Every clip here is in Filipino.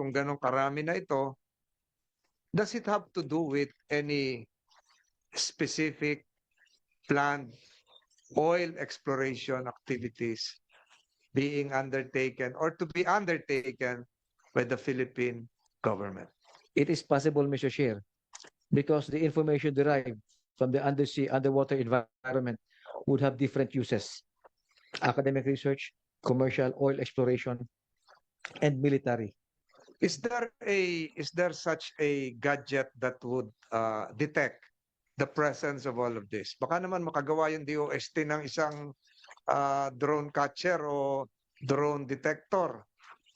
kung ganong karami na ito, does it have to do with any specific planned oil exploration activities being undertaken or to be undertaken by the Philippine government? It is possible, Mr. Chair, because the information derived from the undersea, underwater environment would have different uses. Academic research, commercial oil exploration, and military. Is there a is there such a gadget that would uh, detect the presence of all of this? Baka naman makagawa yung DOST ng isang uh, drone catcher o drone detector.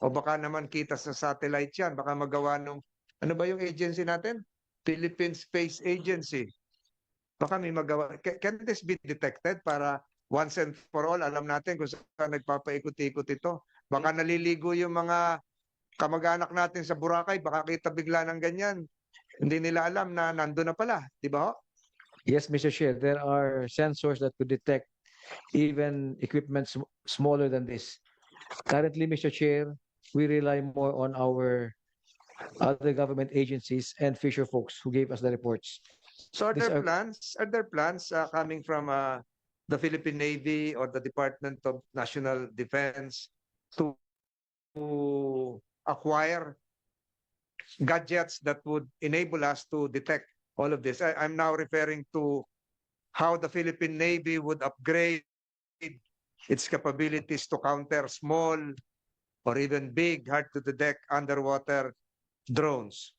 O baka naman kita sa satellite yan. Baka magawa nung, ano ba yung agency natin? Philippine Space Agency. Baka may magawa. Ca- Can this be detected para once and for all, alam natin kung saan nagpapaikot-ikot ito? Baka naliligo yung mga kamag-anak natin sa Boracay, baka kita bigla ng ganyan. Hindi nila alam na nando na pala, di ba? Yes, Mr. Chair, there are sensors that could detect even equipment sm- smaller than this. Currently, Mr. Chair, we rely more on our other government agencies and fisher folks who gave us the reports. So are These there are- plans, are there plans uh, coming from uh, the Philippine Navy or the Department of National Defense to acquire gadgets that would enable us to detect all of this? I, I'm now referring to how the Philippine Navy would upgrade its capabilities to counter small or even big, hard to detect underwater drones.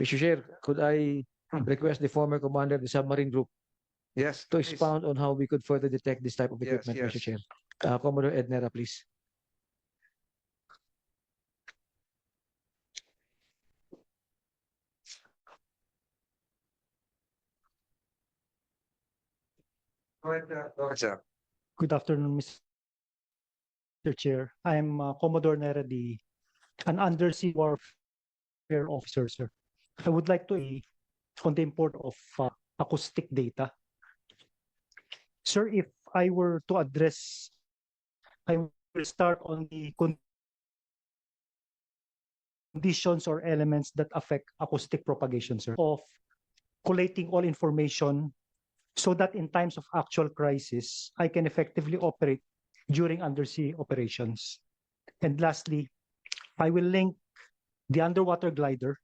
Mr. Chair, could I Hmm. request the former commander of the submarine group Yes. to please. expound on how we could further detect this type of Yes, equipment, Mr. Chair? Uh, Commodore Ednera, please. Good afternoon, Mr. Chair. I'm uh, Commodore Neredi, an undersea warfare officer, sir. I would like to eh, on the import of uh, acoustic data. Sir, if I were to address, I will start on the conditions or elements that affect acoustic propagation, sir, of collating all information so that in times of actual crisis, I can effectively operate during undersea operations. And lastly, I will link the underwater glider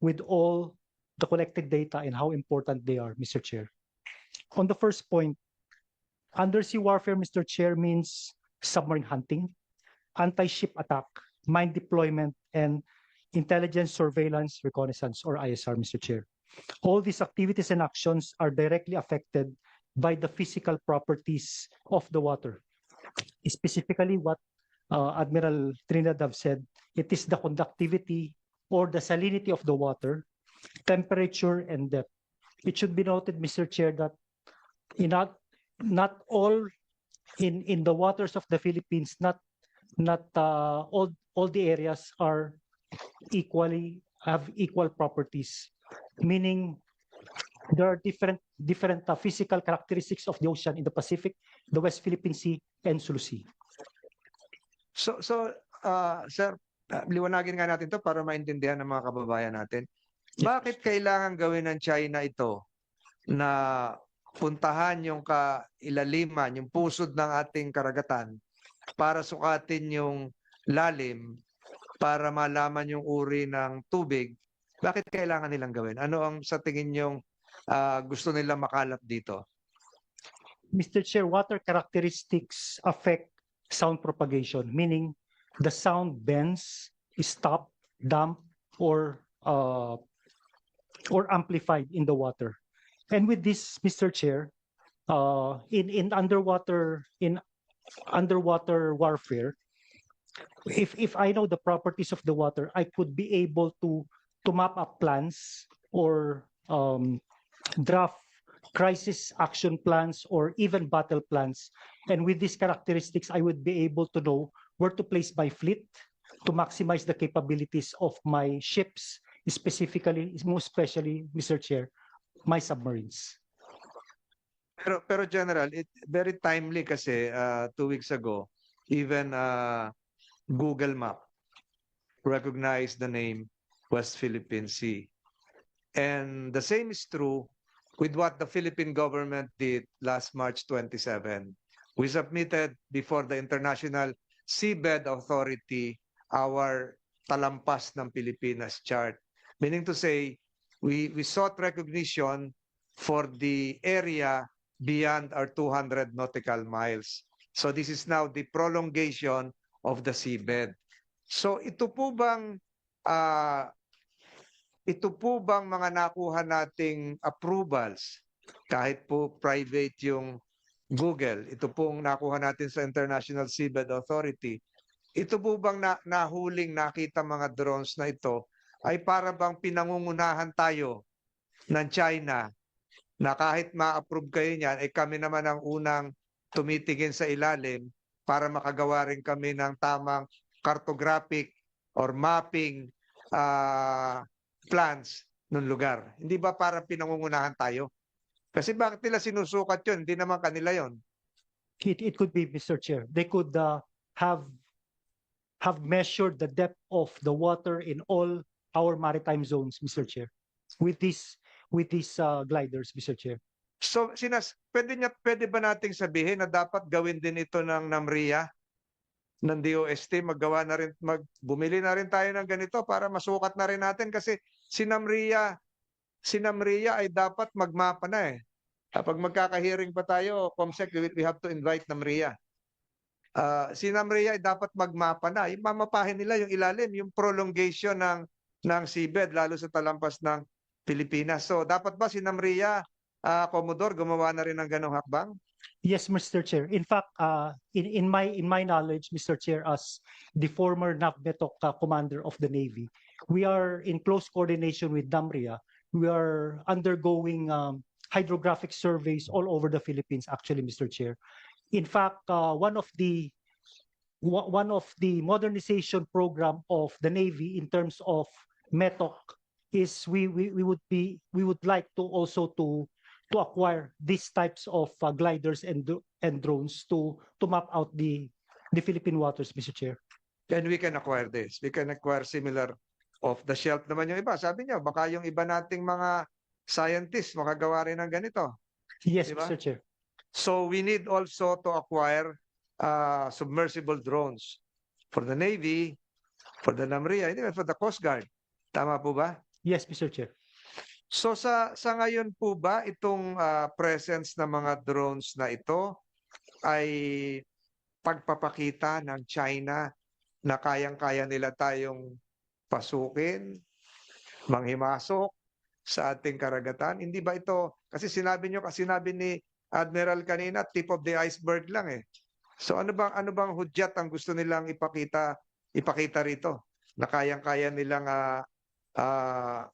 with all the collected data and how important they are, Mr. Chair. On the first point, undersea warfare, Mr. Chair, means submarine hunting, anti-ship attack, mine deployment, and intelligence surveillance reconnaissance or ISR, Mr. Chair. All these activities and actions are directly affected by the physical properties of the water. Specifically, what uh, Admiral Trinidad said, it is the conductivity or the salinity of the water, temperature, and depth. It should be noted, Mr. Chair, that in not, not all in, in the waters of the Philippines, not not uh, all all the areas are equally have equal properties meaning there are different different uh, physical characteristics of the ocean in the Pacific, the West Philippine Sea, and Sulu Sea. So, so, uh, sir, uh, liwanagin nga natin to para maintindihan ng mga kababayan natin. Yes, Bakit kailangan gawin ng China ito na puntahan yung kailaliman, yung pusod ng ating karagatan para sukatin yung lalim para malaman yung uri ng tubig? Bakit kailangan nilang gawin? Ano ang sa tingin yung ah, gusto nilang makalap dito? Mr. Chair, water characteristics affect sound propagation, meaning the sound bends, stop, damp, or uh, or amplified in the water. And with this, Mr. Chair, uh, in in underwater in underwater warfare, if if I know the properties of the water, I could be able to to map up plans or um, draft crisis action plans or even battle plans. And with these characteristics, I would be able to know where to place my fleet to maximize the capabilities of my ships, specifically, most especially, Mr. Chair, my submarines. Pero pero general, it very timely kasi uh, two weeks ago, even uh, Google Map recognized the name West Philippine Sea. And the same is true with what the Philippine government did last March 27. We submitted before the International Seabed Authority our talampas ng Pilipinas chart. Meaning to say, we, we sought recognition for the area beyond our 200 nautical miles. So this is now the prolongation of the seabed. So ito po bang ah, ito po bang mga nakuha nating approvals kahit po private yung Google, ito pong nakuha natin sa International Seabed Authority. Ito po bang na, nahuling nakita mga drones na ito ay para bang pinangungunahan tayo ng China na kahit ma-approve kayo niyan, ay kami naman ang unang tumitingin sa ilalim para makagawa rin kami ng tamang cartographic or mapping ah, plans ng lugar. Hindi ba para pinangungunahan tayo? Kasi bakit nila sinusukat yun? Hindi naman kanila yon. It, it could be, Mr. Chair. They could uh, have have measured the depth of the water in all our maritime zones, Mr. Chair, with these with these uh, gliders, Mr. Chair. So, sinas, pwede, niya, pwede ba nating sabihin na dapat gawin din ito ng NAMRIA, ng DOST, maggawa na rin, mag, bumili na rin tayo ng ganito para masukat na rin natin kasi si NAMRIA, si NAMRIA ay dapat magmapa na eh. Kapag magkakahearing pa tayo, Comsec, we have to invite NAMRIA. Ah, si NAMRIA ay dapat magmapa na. Mamapahin nila yung ilalim, yung prolongation ng, ng seabed, lalo sa talampas ng Pilipinas. So, dapat ba si NAMRIA, ah, Commodore, gumawa na rin ng ganong hakbang? Yes, Mr. Chair. In fact, uh, in, in my in my knowledge, Mr. Chair, as the former NAVMETOC uh, commander of the Navy, we are in close coordination with DAMRIA. We are undergoing um, hydrographic surveys all over the Philippines, actually, Mr. Chair. In fact, uh, one of the one of the modernization program of the Navy in terms of METOC is we, we, we would be we would like to also to to acquire these types of uh, gliders and and drones to to map out the the Philippine waters, Mr. Chair. And we can acquire this. We can acquire similar off the shelf naman yung iba. Sabi niyo, baka yung iba nating mga scientists makagawa rin ng ganito. Yes, Diba? Mr. Chair. So we need also to acquire uh, submersible drones for the Navy, for the NAMRIA, and even for the Coast Guard. Tama po ba? Yes, Mr. Chair. So sa sa ngayon po ba itong ah, presence ng mga drones na ito ay pagpapakita ng China na kayang-kaya nila tayong pasukin, manghimasok sa ating karagatan? Hindi ba ito kasi sinabi nyo kasi sinabi ni Admiral kanina tip of the iceberg lang eh. So ano bang ano bang hudyat ang gusto nilang ipakita ipakita rito na kayang-kaya nilang ah, ah,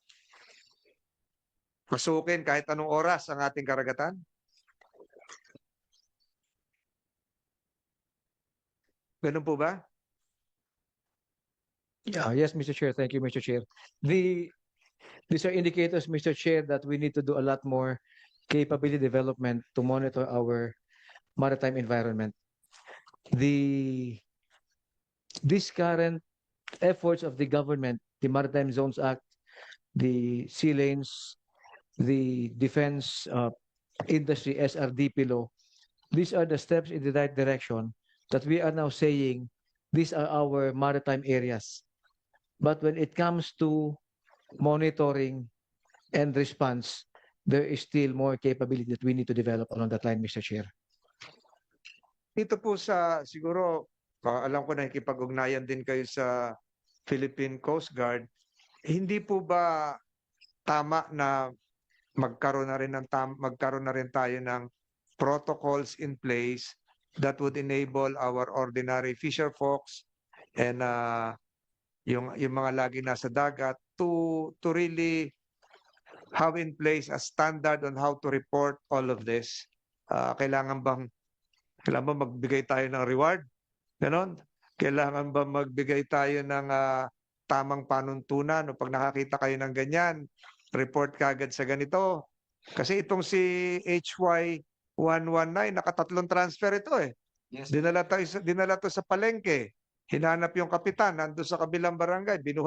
pasukin kahit anong oras ang ating karagatan? Ganun po ba? Yeah, yes, Mr. Chair. Thank you, Mr. Chair. The, these are indicators, Mr. Chair, that we need to do a lot more capability development to monitor our maritime environment. The, these current efforts of the government, the Maritime Zones Act, the sea lanes, the defense uh, industry SRDP law, these are the steps in the right direction that we are now saying these are our maritime areas. But when it comes to monitoring and response, there is still more capability that we need to develop along that line, Mr. Chair. Dito po sa siguro ah, alam ko na nakikipag-ugnayan din kayo sa Philippine Coast Guard. Hindi po ba tama na magkaroon na rin ng tam, magkaroon na rin tayo ng protocols in place that would enable our ordinary fisher folks and uh, yung yung mga lagi nasa dagat to to really have in place a standard on how to report all of this. Ah, kailangan bang kailangan ba magbigay tayo ng reward? Ganon? Kailangan ba magbigay tayo ng ah, tamang panuntunan o pag nakakita kayo ng ganyan, report kagad sa ganito? Kasi itong si HY 119, nakatatlong transfer ito eh. Yes. Dinala, tayo, dinala to sa palengke. Hinanap yung kapitan, nando sa kabilang barangay, binuhat